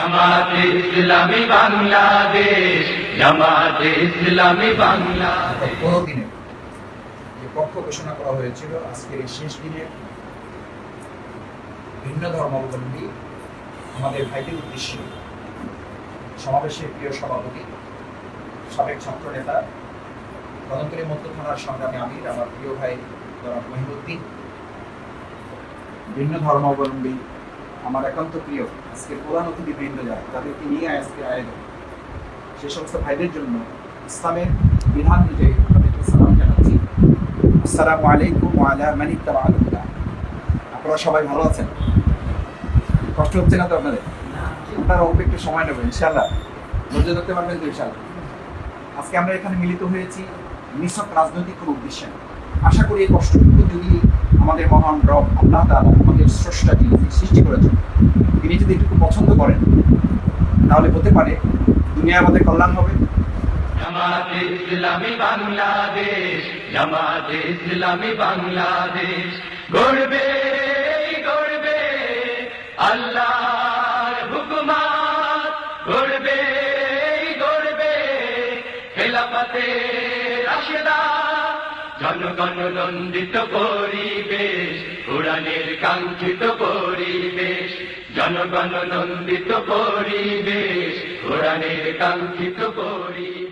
ইসলামী বাংলাদেশ ইসলামী বাংলাদেশ। পক্ষ ঘোষণা করা হয়েছিল এই শেষ দিনে ভিন্ন ধর্মাবলম্বী আমাদের ভাইদের উদ্দেশ্যে সমাবেশের প্রিয় সভাপতি, সাবেক ছাত্র নেতা মধ্য থানার সংগ্রামী আমির, আমার প্রিয় ভাই ভিন্ন ধর্মাবলম্বী আমার একান্ত প্রিয় আজকের প্রধান অতিথি বৃন্দ যায় তাদেরকে নিয়ে আজকের আয়োজন। সে সমস্ত ভাইদের জন্য ইসলামের বিধান অনুযায়ী তাদেরকে সালাম জানাচ্ছি। আসসালামু আলাইকুম আল হুদা। আপনারা সবাই ভালো আছেন? কষ্ট হচ্ছে না তো আপনাদের? আপনারা অল্প একটু সময় নেবেন, ইনশাআল্লাহ। ধৈর্য ধরতে পারবেন তো, ইনশাআল্লাহ। আজকে আমরা এখানে মিলিত হয়েছি নিছক রাজনৈতিক কোনো উদ্দেশ্যে না। আশা করি এই কষ্টটুকু যদি আমাদের মহান রব, আল্লাহ তাআলা আমাদের স্রষ্টা যিনি সৃষ্টি করেছেন। তিনি যদি এটুকু পছন্দ করেন, তাহলে হতে পারে দুনিয়া আমাদের কল্যাণ হবে। জামাতে ইসলামী জনগণ নন্দিত পরিবেশ উড়ানের কাঙ্ক্ষিত পরিবেশ জনগণ নন্দিত পরিবেশ উড়ানের কাঙ্ক্ষিত পরিবেশ।